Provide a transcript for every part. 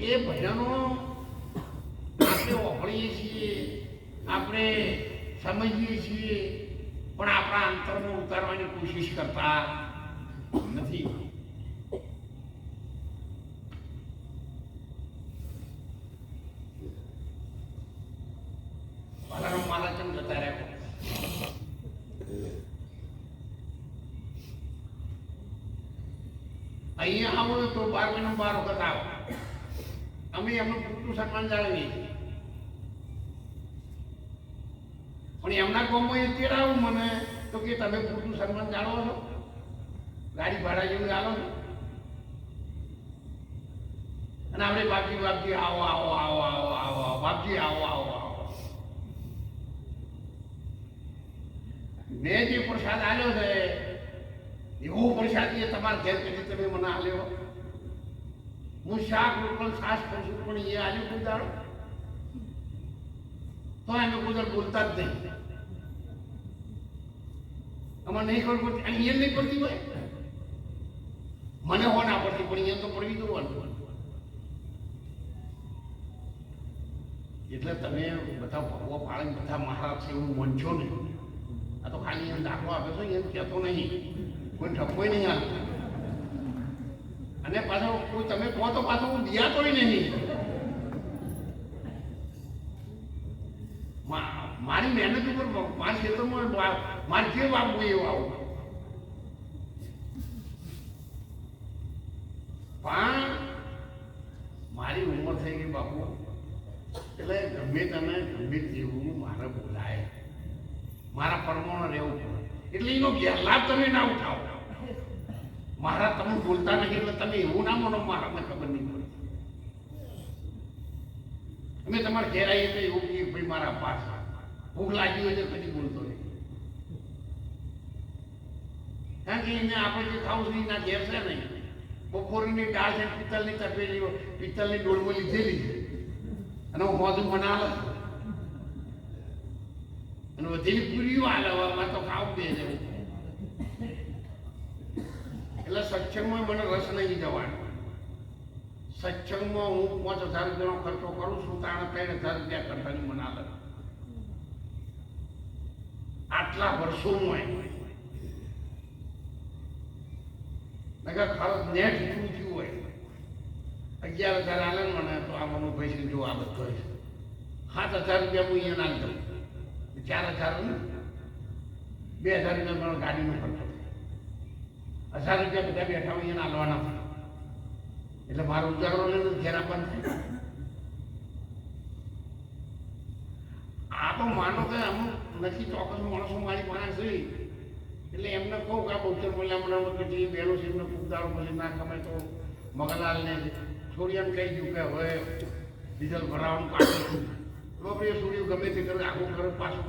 એ ભજનો આપણે ઓગળીએ છીએ, આપણે સમજીએ છીએ, પણ આપણા અંતરમાં ઉતારવાની કોશિશ કરતા નથી. કેમ જતા રહ્યા અહીંયા આવો તો બાર મહિના બાર વખત આવો. અમે એમનું પૂરતું સન્માન જાળવીએ છીએ. પણ એમના ગામમાં એ તેડાવું મને તો કે તમે પૂરતું સન્માન જાળવો છો. ગાડી ભાડા જેવું ચાલો છો. અને આપણે બાપજી બાપજી, આવો આવો આવો આવો આવો બાપજી, આવો આવો આવો. મેં જે પ્રસાદ આવ્યો છે, એવો પ્રસાદ એ તમારા ઘેર કદી તમે મને આલ્યો? હું શાક રોટલો છાશ ખાઉં છું પણ એ આલ્યું કોઈ તો એમ કોઈ બોલતા જ નહીં. અમારે નહીં ખબર પડતી. એ નહીં પડતી હોય મને હો ના પડતી, પણ એ તો પડવી દઉં એટલે તમે બધા ભગવો પાળે બધા મહારાજ છે એવું મનશો ને? આ તો ખાલી એમ દાખલો આપે છે, એમ કહેતો નહીં. કોઈ ઠપકો નહીં આ અને પાછો કોઈ તમે કહો તો પાછો હું દિયા તોય નહીં. મારી મહેનત ઉપર મારા ક્ષેત્રમાં મારે જે વાપવું એવું આવું. પણ મારી ઉંમર થઈ ગઈ બાપુ. એટલે ગમે તમે ગમે તેવું મારે બોલાય. મારા પરમાણુ રહેવું પડે. એટલે એનો ગેરલાભ તમે ના ઉઠાવો. મારા તમે બોલતા નથી, એટલે તમે એવું ના માનો મારા મને ખબર નહીં પડે. અમે તમારે ઘેર આવીએ તો એવું કહીએ, ભાઈ, મારા પાસ ભૂખ લાગી હોય તો કદી બોલતો નહીં. કારણ કે એને આપણે જે ખાવું છે, એના ઘેર છે નહીં. બપોરની દાળ છે પિત્તલની તપેલી પિત્તલની ડોળમાં લીધેલી છે. અને હું મોઢું બનાવે અને વધેલી પૂરીઓ હાલવામાં તો ખાવું બે છે એટલે સત્સંગમાં મને રસ નહીં જવાનો. સત્સંગમાં હું પાંચ હજાર રૂપિયાનો ખર્ચો કરું છું, તાણે ત્રણ હજાર રૂપિયા કરતાની મને હાલત આટલા વર્ષોમાં ખરચ નેટ શું થયું હોય? અગિયાર હજાર ને મને, તો આ મમ્મી પૈસા જો આ બધો સાત હજાર રૂપિયા હું અહીંયા ના દઉં ચાર હજાર ને? બે હજાર રૂપિયા મારો ગાડીનો ખર્ચો હજાર રૂપિયા બધા બેઠા હોય એને હાલવાના એટલે મારો ઉજાગરો લઈને ઘેરા પણ થાય આ તો માનો કે અમુક નથી ચોક્કસ માણસો મારી પાસે છે. એટલે એમને કહું કે આ બહુચર બોલ્યા કે જે બેનો છે એમને ફૂગદારો બોલી ના ગમે તો મગનલાલને છોડિયાને કહી દઉં કે હવે ડીઝલ ભરાવાનું કાઢું બાપરે છોડ્યું ગમે તે કરે, આખું કરે પાછું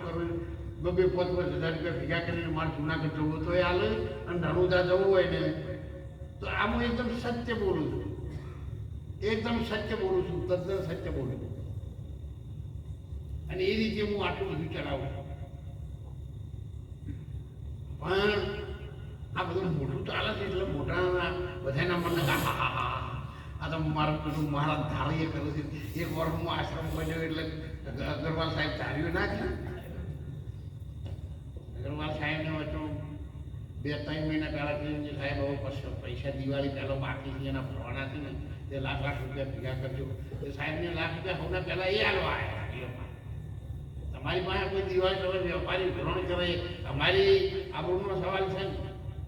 કરે બે પદ પર હજાર રૂપિયા ભેગા કરીને મારે જુનાગઢ જવું તો એ હાલે અને ધનુદા જવું હોય ને તો આમ હું એકદમ સત્ય બોલું છું. એકદમ સત્ય બોલું છું, તદ્દન સત્ય બોલું છું. અને એ રીતે હું આટલું બધું ચલાવું છું. પણ આ બધું મોટું ચાલે છે, એટલે મોટા બધાના મને હા હા હા આ તો મારું બધું મારા ધારીએ કરું છે. એક વાર હું આશ્રમ બન્યો એટલે અગ્રવાલ સાહેબ ધાર્યું ના અગરવાલ સાહેબને વચ્ચે બે ત્રણ મહિના પહેલા કીધું કે સાહેબ, હવે પછી પૈસા દિવાળી પહેલા બાકી છે, એના ભરવાના છે ને, તે લાખ લાખ રૂપિયા ભેગા કરજો. સાહેબ સાહેબને લાખ રૂપિયા હમણાં પહેલા એ હાલવા આવ્યા તમારી પાસે કોઈ દિવાળી તમે વેપારી ધોરણ કરે, અમારી આબરૂનો સવાલ છે ને